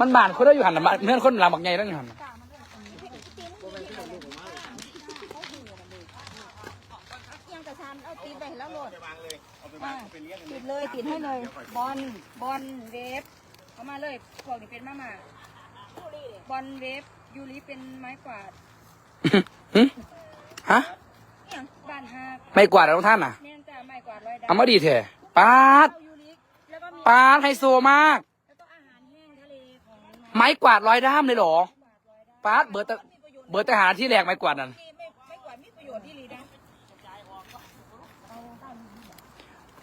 มันบานคนได้อยู่หันน่ะบ้านเพื่อนคนลำบักใหญ่ตั้งหันน่ะยังกระชันเอาตีไปแล้วโหลดอ่าติดเลยติดให้เลย บอลบอลเวฟเอามาเลยพวกนี้เป็นมามาบอลเวฟยูริเป็นไม้กวาดหึฮะอหย่างบ้านฮักไม่กวาดแล้วท่านน่ะ แม่นจ้าไม้กวาดร้อยดาวเอามาดีเถอะปาดเอายูริแล้วก็มีปาดไฮโซมาก ไม้กวาดร้อยด้ามเลยเหรอกวาดร้าดเบิร์ตเบิร์ตแต่หารที่แหลกไม้กวาดนั่นที่ไม่ไม่กวาดมีประโยชน์ที่ลีนะ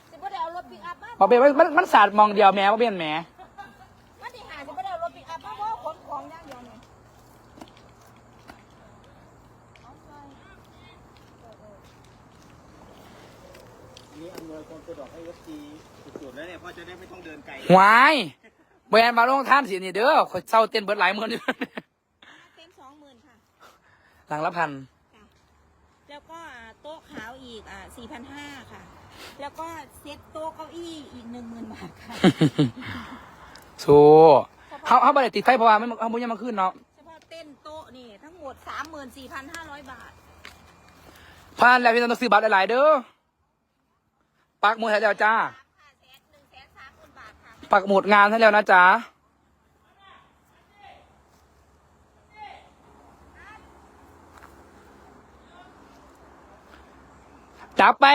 สิบ่ได้เอารถปิกอัพมาบอกเป็นมันมันมันสาดมองเดียวแม้ว่าเป็นแหมมันที่หาสิบ่ได้เอารถปิกอัพมาเพราะว่าขนของอย่างเดียวเนี่ยนี่อำนวยความสะดวกให้เอฟซีสุดๆแล้วเนี่ยพ่อจะได้ไม่ต้องเดินไกล หวาย แบรนด์มาลงท่านสินี่เด้อคนเศร้าเต้นเบิร์ดหลายหมื่นอยู่ เต็มสองหมื่นค่ะ หลังละพัน แล้วก็โต๊ะขาวอีกอ่าสี่พันห้าค่ะ แล้วก็เซ็ตโต๊ะเก้าอี้อีกหนึ่งหมื่นบาทค่ะ สู้เขาเขาบริติดไฟเพราะว่าไม่เขาบุญยังมาขึ้นเนาะเฉพาะเต้นโต๊ะนี่ทั้งหมดสามหมื่นสี่พันห้าร้อยบาท พันแล้วพี่ต้องซื้อบัตรหลายๆเด้อปักหมุดให้แล้วจ้า ปักหมุดงานให้แล้วนะจ๊ะจับไป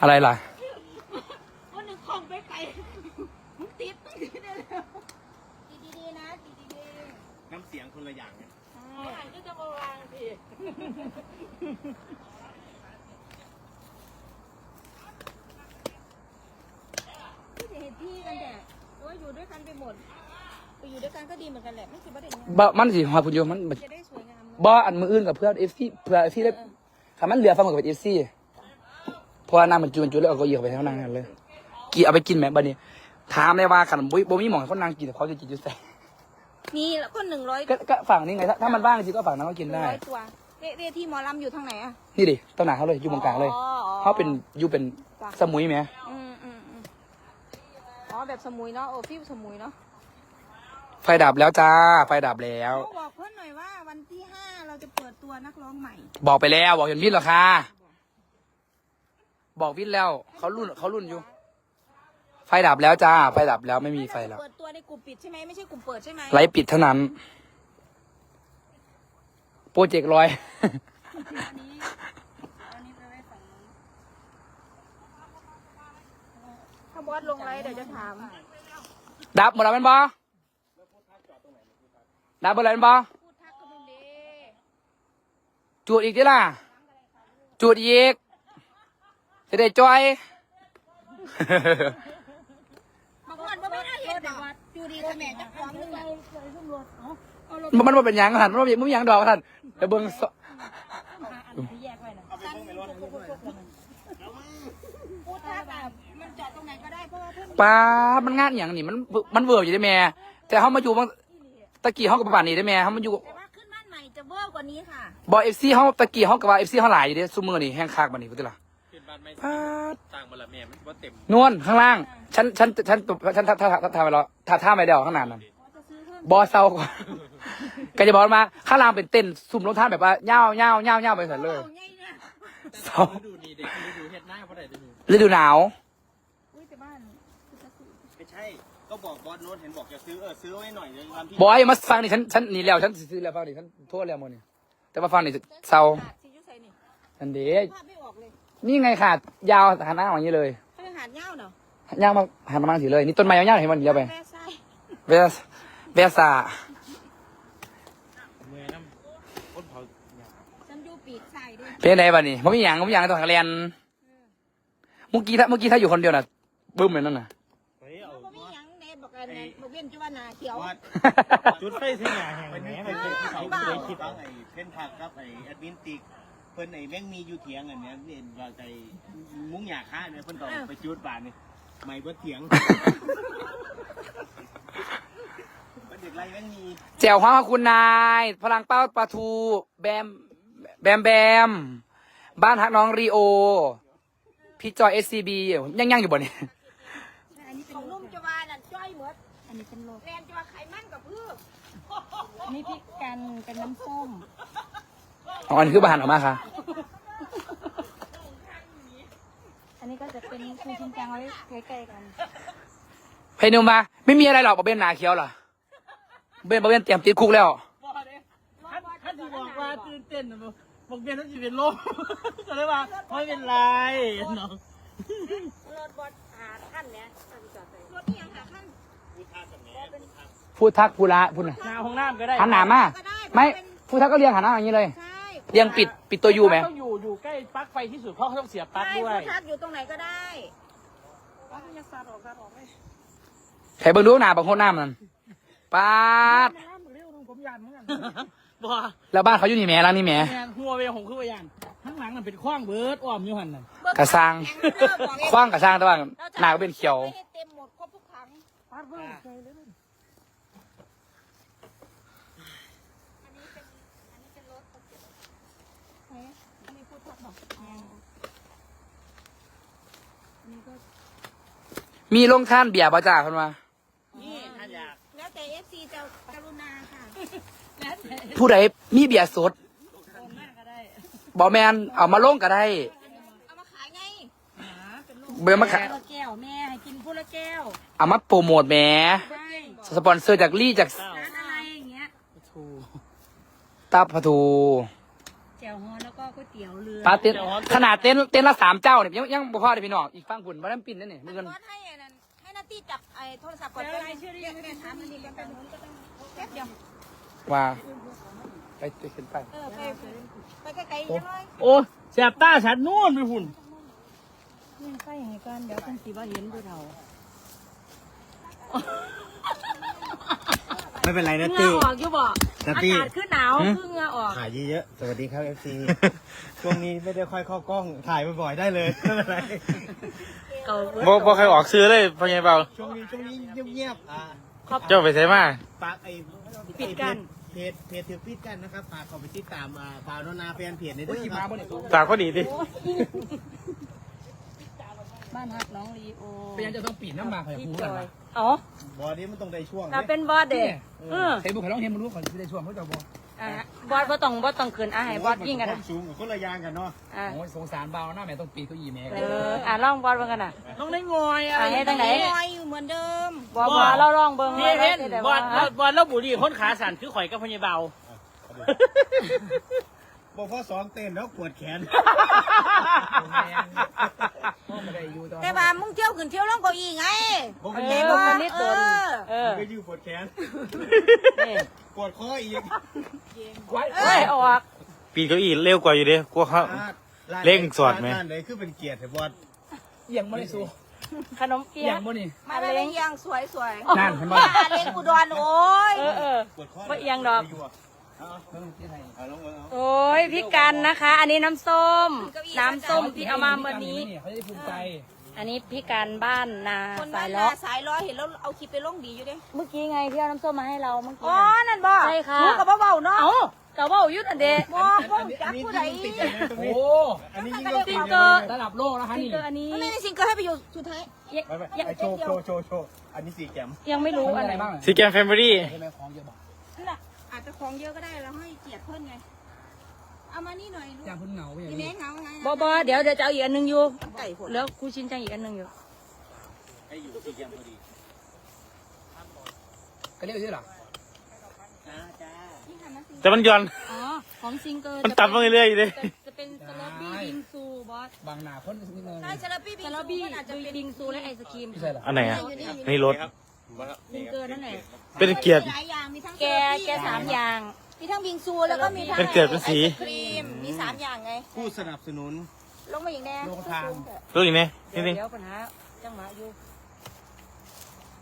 อะไรล่ะ วันหนึ่งของไปไปติดติดได้แล้วติดดีๆนะติดดี น้ำเสียงคนละอย่างเนี่ย ๆใช่ก็จะมาวางสิ ก็จะเห็นที่กันแต่ว่าอยู่ด้วยกันไปหมดไปอยู่ด้วยกันก็ดีเหมือนกันแหละไม่คิดว่าเด็กเนี่ยบ่มันสิหอยพุ่นอยู่มันมันจะได้สวยงามเนอะบ่อันมืออื่นกับเพื่อนเอฟซีเพื่อเอฟซีได้คำมันเหลือฟังกับเอฟซีเพราะว่าน้ำมันจุนจุนแล้วเอาเก็เอียเข้าไปให้เขานั่งกันเลยกี่เอาไปกินไหมบัดนี้ ถามเลยว่าขันบุ้ยบ่มีหมองให้เขานั่งกินแต่เขาจะกินอยู่ใส่นี่แล้วก็หนึ่งร้อยก็ก็ฝั่งนี้ไงถ้าถ้ามันว่างจริงก็ฝั่งนั้นก็กินได้ ร้อยตัว เวเวทีหมอลำอยู่ทางไหนอะ นี่ดิต้นหนาเขาเลยอยู่ตรงกลางเลยอ๋ออ๋อเขาเป็นอยู่เป็นสมุยไหมอืมอืมอืมอ๋อแบบสมุยเนาะโอ้ฟิวสมุยเนาะไฟดับแล้วจ้า ไฟดับแล้วเขาบอกเพื่อนหน่อยว่าวันที่ห้าเราจะเปิดตัวนักร้องใหม่บอกไปแล้วบอกเห็นวินเหรอคะบอกวินแล้วเขารุ่นเขารุ่นอยู่ ไฟดับแล้วจ้า ไฟดับแล้วไม่มีไฟแล้วเปิดตัวในกลุ่มปิดใช่ไหมไม่ใช่กลุ่มเปิดใช่ไหมไลฟ์ปิดเท่านั้น โปรเจกต์ลอย อันนี้อันนี้ไปไว้ฝั่งนู้นถ้าบอสลงไลฟ์เดี๋ยวจะถาม ดับหมดแล้วแมันบอดับหมดแล้วแมันบอพูดทักก็มึงเด้จูดอีกดิล่ะ จูดอีก จะได้จอย บางคนบ่ไม่น่าเห็นบอกจูดีกับแม่จะพร้อมนึงแหละ มันมันบ่เป็นหยังท่านมันบ่เป็นมันบ่เป็นหยังดอกท่านเดี๋ยวเบิ่งสเอาไปพวกเมลอนพูดทักแบบมันจอดตรงไหนก็ได้เพราะว่าเพื่อนป้าดมันงานอหย่างนี่มันมันเวิร์กอยู่ได้แม่ แต่เขามาอยู่บางตะกี้เขากับป่านนี้ได้แม่เขามาอยู่แต่ว่าขึ้นบ้านใหม่จะเวอร์กว่านี้ค่ะบอเอฟซีเขาตะกี้เขากับว่าเอฟซีเขาหลายอยู่เด้ซุมือนี่แห้งคากบันนี้พุทธล่ะขึ้นบ้านไม่ป้าดต่างบลแม่มันว่าเต็มนวลข้างล่าง ฉันฉันฉันฉันท่าท่าท่าท่าไปแล้วท่าท่าไม่ได้ออกข้างหน้านั่น ว่าจะซื้อเพิ่มบอเซาก่อนก็จะบอกมา ข้างล่างเป็นเต้นซุ่มรถท่าแบบว่าเง่าเง่าเง่าเง่าไปเสร็จเลยอาไงเนี่ยเศร้าดูดีเด็กดูเฮ็ดหน้าเพราะอะไรดูฤดูหนาว อุ้ยแต่บ้านคือจะซื้อไม่ใช่ ก็บอกบอสโน้ตเห็นบอกจะซื้อเออซื้อไว้หน่อยเลยวันที่บอยมาฟังนี่ฉันฉันหนีแล้วฉันซื้อแล้วฟังนี่ฉันโทษแล้วหมดนี่แต่ว่าฟังนี่เศร้าขาดซียูไซนี่อันเดีภาพไม่ออกเลยนี่ไงขาดยาวหันหน้าอย่างนี้เลยเขาจะหาดเง่าเนาะย่างมาหันมาถือเลย นี่ต้นไม้ยาวๆเห็นมันเดียวไป แม่ไส้เวส เวสาเมื่อน้ำคนเผาฉันดูปีกใส่ด้วยเป็นไงบ้านี่ผมมีอย่างผมมีอย่างต้องเรียนเมื่อกี้ถ้าเมื่อกี้ถ้าอยู่คนเดียวน่ะบึ้มเลยนั่นน่ะเฮ้ยเอาเขาไม่ยั้งเนบบอกกันนะบอกเว้นจุวานาเขียวบอสจุดไฟเสียงแห่งแหมไปเก็บเขาบ้าเลยคิดไอ้เพ่นผักครับไอ้แอดมินติกเพิ่นไอ้แม่งมีอยู่เถียงอันเนี้ยเนี่ยว่าไอ้มุ้งหยาค่าเนี่ยเพิ่นก็ไปจุดบานนี่ไม่เบิดเถียงมันเด็กไร แม่งมีแจวความขอบคุณนาย พลังเป้าปลาทูแบมแบมแบม บ้านฮักน้องรีโอ พี่จอยเอสซีบียังยังอยู่บ่เนี่ยของนุ่มจะวานั่นจ้อยเหมือนอันนี้เป็นโลแรนจะว่าไขมันกับพืชอันนี้พริกกันเป็นน้ำส้มอ๋ออันนี้คือบาหันออกมาค่ะ อันนี้ก็จะเป็นคูชินจังไว้ใกล้ๆกัน เพนุมาไม่มีอะไรหรอกบอเบนหนาเขียวเหรอ เบนบอเบนเตรียมติดคุกแล้ว บอกเลยท่านที่บอกว่าตื่นเต้นนะบอกเบียนท่านจะเป็นลม ก็เลยว่าไม่เป็นไรเนาะรถบดหาขั้นเนี้ยรถนี่ยังหาขั้นพูดทักพูละพูดนะหน้าห้องน้ำก็ได้หันหนามาไม่พูดทักก็เรียงหันหน้าอย่างนี้เลย ใช่เรียงปิดปิดตัวยูไหมต้องอยู่อยู่ใกล้ปลั๊กไฟที่สุดเพราะเขาต้องเสียบปลั๊กใช่ด้วยผู้ทักอยู่ตรงไหนก็ได้ ใครเบิ่งดูหนาบางคนหน้ามัน ปาดผมยานเหมือนกันบ่แล้วบ้านเขาอยู่นี่แหม่ร้านนี่แหม่แมนหัวเวของคือว่ายานทั้งหลังมันเป็นคว้างเบิร์ดอ้อมอยู่หันน่ะกระซังคว้างกระซังแต่ว่าหนาก็เป็นเขียว ไม่ได้เต็มหมดครบทุกครั้งปัดเบิร์ดเคยเลย อันนี้เป็นอันนี้เป็นรถเขาเก็บไหนอันนี้พูดทักบอกอ๋ออันนี้ก็มีลงท่านเบียร์บ่จ่าคนมา นี่ท่านอยาก แล้วแต่เอฟซีจะกรุณาค่ะ ผู้ใดมีเบียร์สดบอแมนเอามาลงก็ได้เอามาขายไงเบอร์มาขายละแก้วแม่ให้กินพูละแก้วเอามาโปรโมทแหมใช่สปอนเซอร์จากลี่จากร้านอะไรอย่างเงี้ยถูกตับพะทูแจ่วฮอนแล้วก็ก๋วยเตี๋ยวเรือปลาเต้นขนาดเต้นเต้นละสามเจ้าเนี่ยยังยังบ่พอเลยพี่น้องอีกฟังคุณมาน้ำปิ่นนั่นนี่มือกันบอสให้อันนั้นให้นาตี้จับไอ้โทรศัพท์ก่อนเป็นชื่อเรียกแม่ถามมันนี่กันไปนู้นก็ต้องแป๊บเดียว ว่าไปไปขึ้นไป เออไปไปไกลๆยังไงโอ้แสบตาฉันนู่นไปหุ่นนี่ใส่อย่างนี้กันเดี๋ยวคุณสีว่าเห็นผู้เฒ่าไม่เป็นไรนะเหงื่ตี้อออกอยู่บ่นัอาตตี้กาศขึ้นหนาวคือเหงื่อออกถ่ายเยอะๆ สวัสดีครับ FC ช่วงนี้ไม่ได้ค่อยเข้ากล้อง ถ่ายบ่อยๆได้เลยไม่เป็นไร เก่าบ่บ่ใครออกซื้อเลยพ่อใหญ่เบาช่วงนี้ช่วงนี้เงียบๆอ่าเจ้าไปใส่มาปากไอ้ปิดกัน เพจเพจถือปิดกันนะครับฝากเข้าไปติดตามอ่าบ่าวโนนาแฟนเพจในโอ้เด้ยอขี่คม้ารับบนเนี่ยตากก็ดีดิ บ้านฮักน้องลีโอเป็นยังจะต้องปิดน้ำมาขยับพี่หูจกันอยมาอ๋อบอดี้มันต้องได้ช่วงถ้าเด้เป็นบอสเด็กเออใครบุกใครร้องเพลงมารู้ก่อนที่ได้ช่วงเขาจะบอก อะบอสบ่ต้องบ่ต้องคืนอะให้บอสยิงกันคอะวามสูงกับคนละอยางกันเนาะอะโอ้ยสงสารเบาหน้าแม่ต้องปีนเก้าอี้แม่เอออะลองบอสเบิ่งกันอะต้องได้งอยอะไรอะให้ทางไหนอยู่เหมือนเดิม บอสบอสเราลองเบิ่งพี่เห็นได้บอลว่าบอลแล้วบุรีคนขาสั่นคือข่อยกับพญาเบา บอกพอสองเต้นแล้วปวดแขนพ่อไม่ได้อยู่ตอนแต่ว่ามึงเที่ยวขึ้นเที่ยวลงเก้าอี้ไงผมเอก็ยือนคนนี้ตนเออก็ยืนปวดแขนนี่ปวดคออีกไว้เอ้ยออกปีนเก้าอี้เร็วกว่าอยู่เด้กลัวเขาเร่งสอดไหมร้านไหนคือเป็นเกียรติแต่บอสเอียงบ่ได้สู้ขนมเปี๊เอียยกงบ่นี่มาเป็นเอียงสวยสวยนั่นเห็นบ่ๆอาเล็กอุดรโอ้ยเออเออปวดคอบ่เอียงดอก โอ้ยพี่กันนะคะ อันนี้น้ำส้ม น้ำส้มที่เอามาวันนี้ เขาจะได้ภูมิใจอันนี้พี่กันบ้านนาคนสาบ้ายนล้อนาสายล้อเห็นแล้วเอาคลิปไปลงดีอยู่เด้เมื่อกี้ไงที่เอาน้ำส้มมาให้เราเมื่อกี้อ๋อนั่นบ่ใช่ค่ะ หนูกับเบาๆเนาะเอ้ากะว่ายุดอันเดะบ่พวกจักผู้ใดโอ้อันนี้ยิ่งก็ต้องติดความกันระดับโลกนะคะนี่เกอร์อันนี้มันไม่ได้ซิงเกิลให้ไปอยู่สุดท้ายยังไม่ไม่ยังไอโชว์โชว์โชว์โชว์อันนี้สีแกมยังไม่รู้อัอะนไรไหนบ้างซีแกมแฟมิลี่ ใช่ไหมของเยอะบอกนั่นแหละ อาจจะของเยอะก็ได้แล้วให้เกียรติเพิ่นไง เอามานี่หน่อยลูกอย่างพุ่นเหงาไปอย่างนี่นี้แม่เหงาไงบอบอเดี๋ยวเดี๋ยวจะเอาอีกอันหนึงอยู่ไก่ผลแล้วครูชินจังอีกอันหนึงอยู่ ให้อยู่สีแกมพอดีก็เรียกชื่อหรอจ้าจ้าแต่มันย้อน อ๋อ ของซิงเกอร์มันตับมาเรื่อยๆอยู่เลยจะจะเป็นสลับบี้บิงซูบอสบางนาคนนิดนึงใช่ซาลาปี้สลับบี้บิงซูและไอศครีม ไม่ใช่หรออันไหนอะนี่รถ ซิงเกอร์นั่นแหละเป็นเกียรติหลายอย่างมีทั้งแกแกสามอย่าง มีทั้งบิงซูแล้วก็มีทั้งเป็นเกลือเป็นสี ไอศครีมมีสามอย่างไง ผู้สนับสนุน ลงมาอีกแน่ลงทาง รู้อีกไหมเดี๋นิยวดนึง เดี๋ยวปัญหาจังหวะอยู่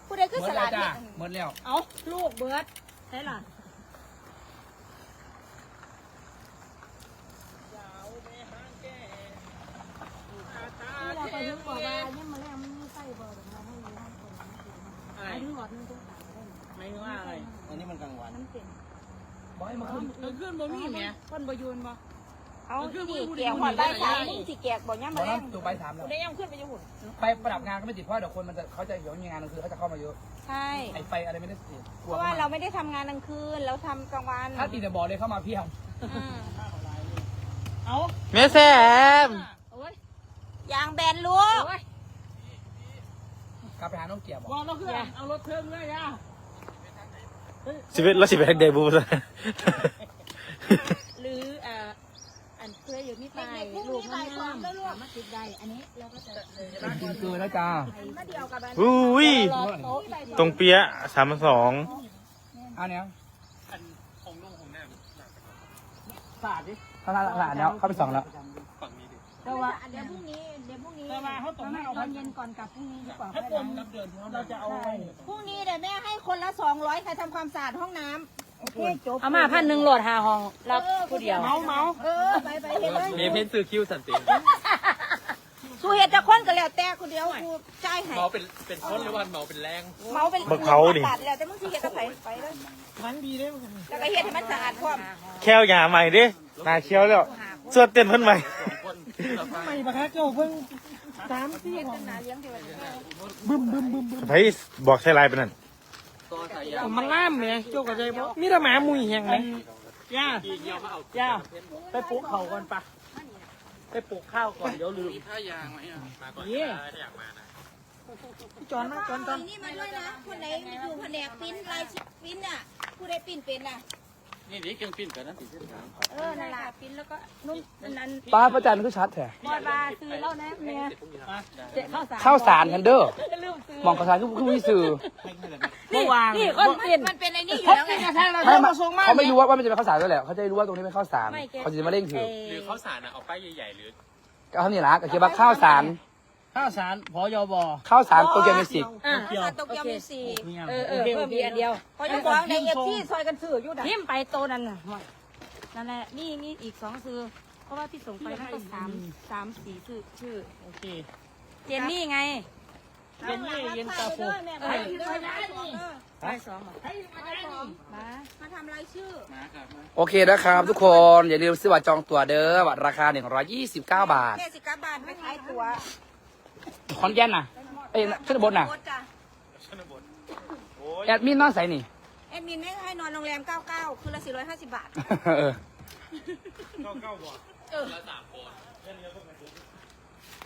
ผู้ใดคือหมสดแล้ลัวดจ้าเนี่ยหมดแล้วเอ้าลูกเบิร์ดใช่ล่ะเราไปถึงบอกว่าเนี่ยมาแล้วมันไม่ใส่บอร์ดนะ ไม่ว่าอะไรอันนี้มันกลางวันบอกให้มาขึ้นเออขึ้นบ่มีแหม่คนบอยูนบ่เอานี่แกะหอดใบสายมึงสิแกะบ่ย่ำบอมากแล้น้ำตัวไปสามแล้วคุณได้ยังขึ้นไปอยูหุ่นไปประดับงานก็ไม่ติดเพราะเดี๋ยวคนมันจะเขาจะเดี๋ยวมีงานกลางคืนเขาจะเข้ามาเยอะใช่ไอไฟอะไรไม่ได้ติดกเพลัวราะว่าเราไม่ได้ทำงานกลางคืนเราทำกลางวันถ้าติดจะบอกเลยเข้ามาเพียงอืมเอาแม่แซมยางแบนลูก กลับไปหาน้องเกียร์บอกบอกเราขึ้นเอารถเพิ่มเลยย่าสิบเอ็ดแล้วสิบเอ็ดเดบูซะหรือเอ่ออันเพื่ออยู่มีไฟลูกงามๆสามารถติดได้อันนี้เราก็จะกินเกินแล้วจ้ามาเดียวกับอันอุ้ยรอโต๊ะตรงเปียะสามสองอันเนี้ยสาดดิข้างล่างหลานแล้ว เข้าไปสองแล้ว แต่ว่าเดี๋ยวพรุ่งนี้เดี๋ยวพรุ่งนี้แต่ว่าเขาต้องไม่เอาตอนเย็นก่อนกลับพรุ่งนี้ดีกว่าถ้าปนกับเดือนเราจะเอาไว้พรุ่งนี้เดี๋ยวแม่ให้คนละสองร้อยใครทำความสะอาดห้องน้ำโอเคจบเอามาพันหนึ่งโหลดหาห้องรับผู้เดียว เมาเมาเออไปไปเห็นเลยมีเพนซื้อคิวสันติสู้เห็ดจะคนก็แล้วแต่คนเดียวกูจ่ายให้เมาเป็นเป็นคนหรือว่าเมาเป็นแรงเมาเป็นบักเขาดิ ตัดแล้วแต่มึงสิเห็ดกับไผไปเลยมันดีได้ไหมแล้วก็เห็ดให้มันสะอาดพร้อมแควหยาใหม่ดิหนาเคี้ยวแล้วเสื้อเต้นเพิ่นใหม่ ไม่ปะคะเจ้าเพิ่งสามสี่เห็ดเป็นหนาเลี้ยงที่ว่าไผบอกใช้ลายไปนั่นผมมันล่ามเลยเจ้ากับใจบ่มีแต่หมามุยแหงไหมย่าย่าไปปลูกเขาก่อนปะไปปลูกข้าวก่อนเดี๋ยวลืมมีท่ายางไหมอะมาก่อนถ้าอยากมานะจอนมาจอนจอนนี่มาด้วยนะคนไหนอยู่แผนกปิ้นลายปิ้นอะผู้ใดปิ้นเป็นน่ะ นี่นี่เครื่องปิ้นกันนั่นติดเส้นทางเออนั่นแหละปิ้นแล้วก็นุ่มอันนั้นป้าประจันก็ชัดแท้บอดบาซื้อแล้วนะเมียเจ๊ข้าวสารข้าวสารกันเด้อลืมซื้อมองข้าวสารคือคือวิสื่อเมื่อวานนี่คนปิ้นมันเป็นไอ้นี่อยู่แล้วไงไม่มาเขาไม่รู้ว่ามันจะเป็นข้าวสารด้วยแหละเขาจะรู้ว่าตรงนี้เป็นข้าวสารเขาจะมาเร่งถือหรือข้าวสารอะเอาป้ายใหญ่ๆหรือก็เขานี่ละก็คือว่าข้าวสาร ข้าวสารพอยบข้าวสารโตเกียวมิวสิกอะข้าวสารโตเกียวมีสี่เออเออเพิ่มอีกอันเดียวพอจะบอกในเอฟซีซอยกันซื้ออยู่นะทิมไปโตนั่นน่ะนั่นแหละนี่มีอีกสองซื้อเพราะว่าที่ส่งไปนั่นก็สามสามสี่ชื่อชื่อ โอเคเจนนี่ไงเย็นนี่เย็นตาโฟเอ้ยไปสองเหรอมามาทำรายชื่อ โอเคนะครับ ทุกคนอย่าลืมซื้อบัตรจองตั๋วเด้อบัตรราคา 129 บาทแค่สิบบาทไปขายตัว คอนแก่นน่ะเอ้ยชนบทน่ะโคตรจ้ะแอดมินนอนใส่นี่ แอดมินไม่ให้นอนโรงแรม 99 คือละ 450 บาทเออ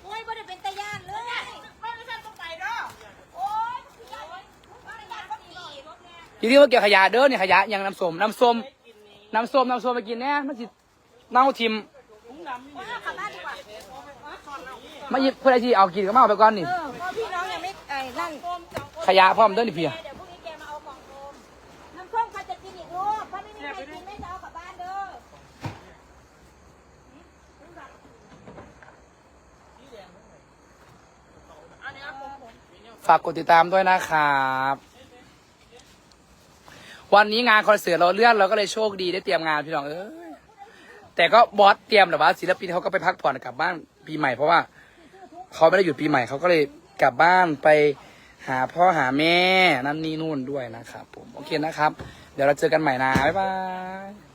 โอ้ยบ่ได้เป็นตะย่านเลยไม่ไม่ใช่ต้องไปเนาะโอ้ยตะย่านตะย่านก็ดีทีนี้ว่าเกี่ยวขยะเด้อเนี่ยขยะอย่างน้ำส้มน้ำส้มน้ำส้มน้ำส้มไปกินแน่มันสิเน่าทิม ว่าเรากลับบ้านดีกว่า มาหยิบเพื่อที่เอากินก็มาเอาไปก่อนนี่ เออเพราะพี่น้องยังไม่ไอ้นั่นขยะพร้อมเด้อนี่พี่เดี๋ยวพรุ่งนี้แกมาเอากล่องโฟมน้ำส้มใครจะกินอีกลูกถ้าไม่มีใครกินไม่จะเอากลับบ้านเด้อฝากกดติดตามด้วยนะครับ วันนี้งานคอนเสิร์ตเราเลื่อนเราก็เลยโชคดีได้เตรียมงานพี่น้องเอ้ยแต่ก็บอสเตรียมแต่ว่าศิลปินเขาก็ไปพักผ่อนกลับบ้าน ปีใหม่เพราะว่าเขาไม่ได้หยุดปีใหม่เขาก็เลยกลับบ้านไปหาพ่อหาแม่นั่นนี่นู่นด้วยนะครับผมโอเคนะครับ เดี๋ยวเราเจอกันใหม่นะบ๊ายบาย